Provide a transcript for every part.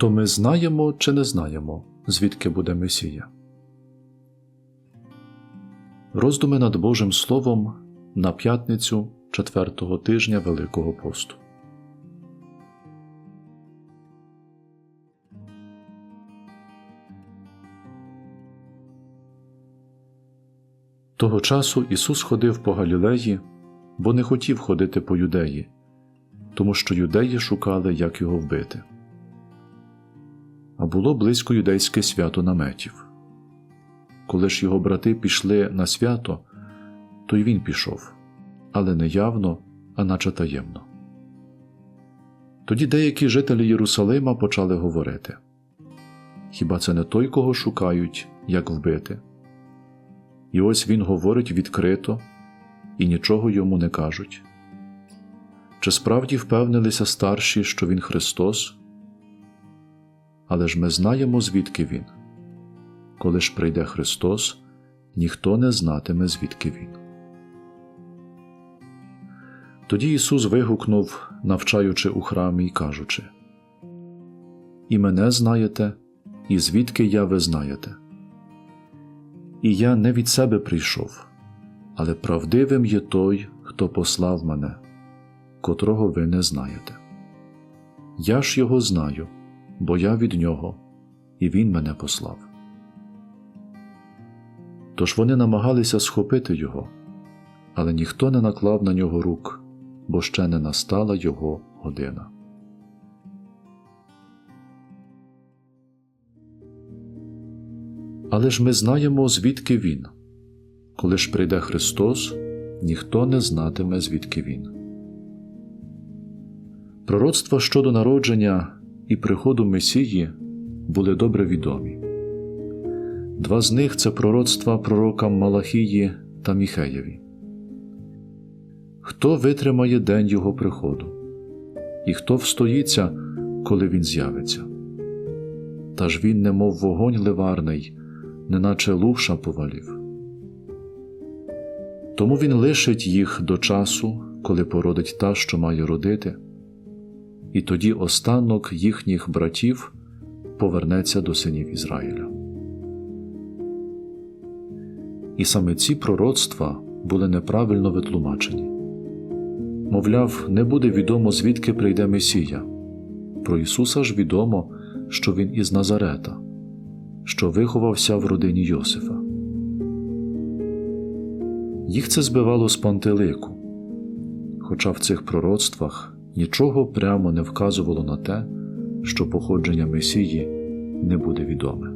то ми знаємо чи не знаємо, звідки буде Месія. Роздуми над Божим Словом на п'ятницю четвертого тижня Великого посту. Того часу Ісус ходив по Галілеї, бо не хотів ходити по юдеї, тому що юдеї шукали, як його вбити. А було близько юдейське свято наметів. Коли ж його брати пішли на свято, то й він пішов, але не явно, а наче таємно. Тоді деякі жителі Єрусалима почали говорити Хіба це не той, кого шукають, як вбити? І ось він говорить відкрито, і нічого йому не кажуть. Чи справді впевнилися старші, що він Христос? Але ж ми знаємо, звідки він. Коли ж прийде Христос, ніхто не знатиме, звідки він. Тоді Ісус вигукнув, навчаючи у храмі й кажучи: І мене знаєте, і звідки я ви знаєте. І я не від себе прийшов, але правдивим є той, хто послав мене, котрого ви не знаєте. Я ж його знаю, бо я від нього, і він мене послав. Тож вони намагалися схопити його, але ніхто не наклав на нього рук, бо ще не настала його година. Але ж ми знаємо, звідки він. Коли ж прийде Христос, ніхто не знатиме, звідки він. Пророцтва щодо народження і приходу Месії були добре відомі. Два з них це пророцтва пророкам Малахії та Міхеєві. Хто витримає день Його приходу, і хто встоїться, коли він з'явиться? Та ж він, немов вогонь ливарний, неначе луша повалів. Тому він лишить їх до часу, коли породить та, що має родити, і тоді останок їхніх братів повернеться до синів Ізраїля. І саме ці пророцтва були неправильно витлумачені. Мовляв, не буде відомо, звідки прийде Месія. Про Ісуса ж відомо, що Він із Назарета, що виховався в родині Йосифа. Їх це збивало з пантелику, хоча в цих пророцтвах нічого прямо не вказувало на те, що походження Месії не буде відоме.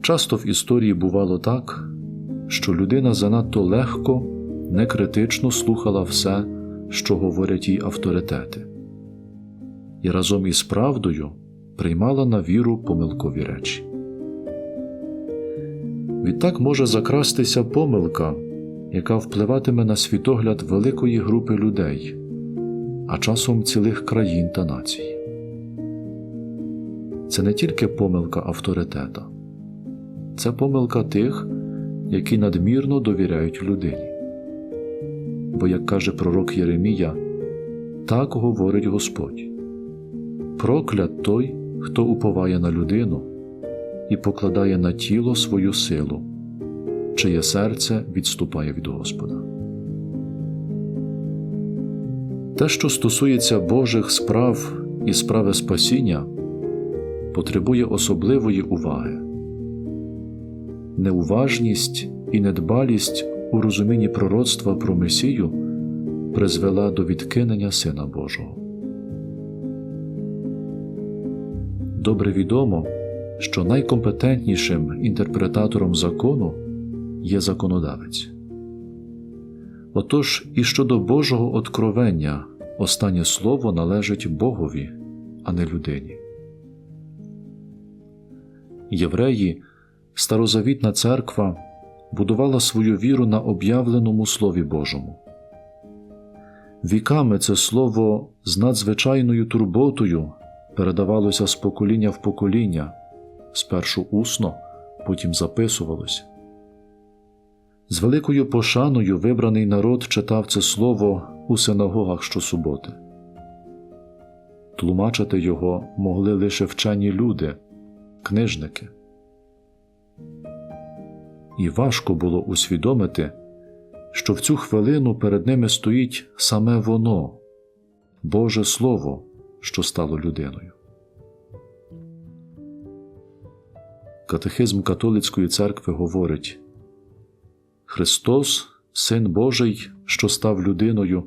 Часто в історії бувало так, що людина занадто легко, некритично слухала все, що говорять їй авторитети, і разом із правдою приймала на віру помилкові речі. Відтак може закрастися помилка, яка впливатиме на світогляд великої групи людей, а часом цілих країн та націй. Це не тільки помилка авторитета, це помилка тих, які надмірно довіряють людині. Бо, як каже пророк Єремія, так говорить Господь проклят той, хто уповає на людину і покладає на тіло свою силу, чиє серце відступає від Господа. Те, що стосується Божих справ і справи спасіння, потребує особливої уваги. Неуважність і недбалість у розумінні пророцтва про Месію призвела до відкинення Сина Божого. Добре відомо, що найкомпетентнішим інтерпретатором закону є законодавець. Отож і щодо Божого откровення останнє слово належить Богові, а не людині. Євреї, старозавітна церква будувала свою віру на об'явленому Слові Божому. Віками це слово з надзвичайною турботою передавалося з покоління в покоління, спершу усно, потім записувалося. З великою пошаною вибраний народ читав це слово у синагогах щосуботи. тлумачити його могли лише вчені люди, книжники. І важко було усвідомити, що в цю хвилину перед ними стоїть саме воно, Боже Слово, що стало людиною. Катехизм католицької церкви говорить Христос, Син Божий, що став людиною,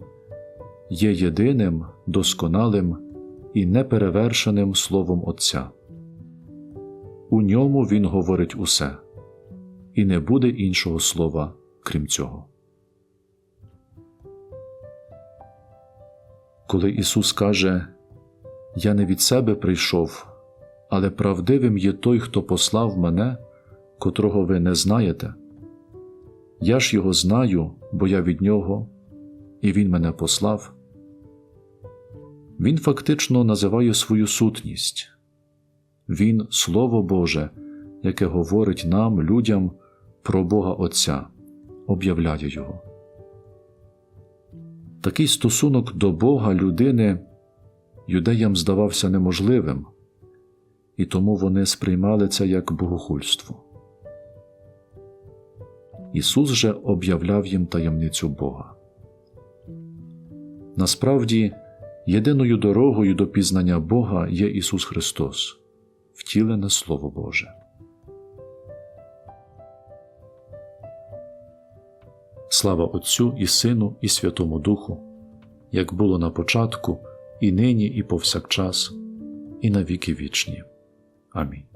є єдиним, досконалим і неперевершеним Словом Отця. У ньому Він говорить усе, і не буде іншого слова, крім цього. Коли Ісус каже Я не від себе прийшов, але правдивим є той, хто послав мене, котрого ви не знаєте. Я ж його знаю, бо я від нього, і він мене послав. Він фактично називає свою сутність Він Слово Боже, яке говорить нам, людям, про Бога Отця, об'являє Його. Такий стосунок до Бога людини юдеям здавався неможливим, і тому вони сприймали це як богохульство. Ісус же об'являв їм таємницю Бога. Насправді, єдиною дорогою до пізнання Бога є Ісус Христос, втілене Слово Боже. Слава Отцю і Сину, і Святому Духу, як було на початку, і нині, і повсякчас, і на віки вічні. Амінь.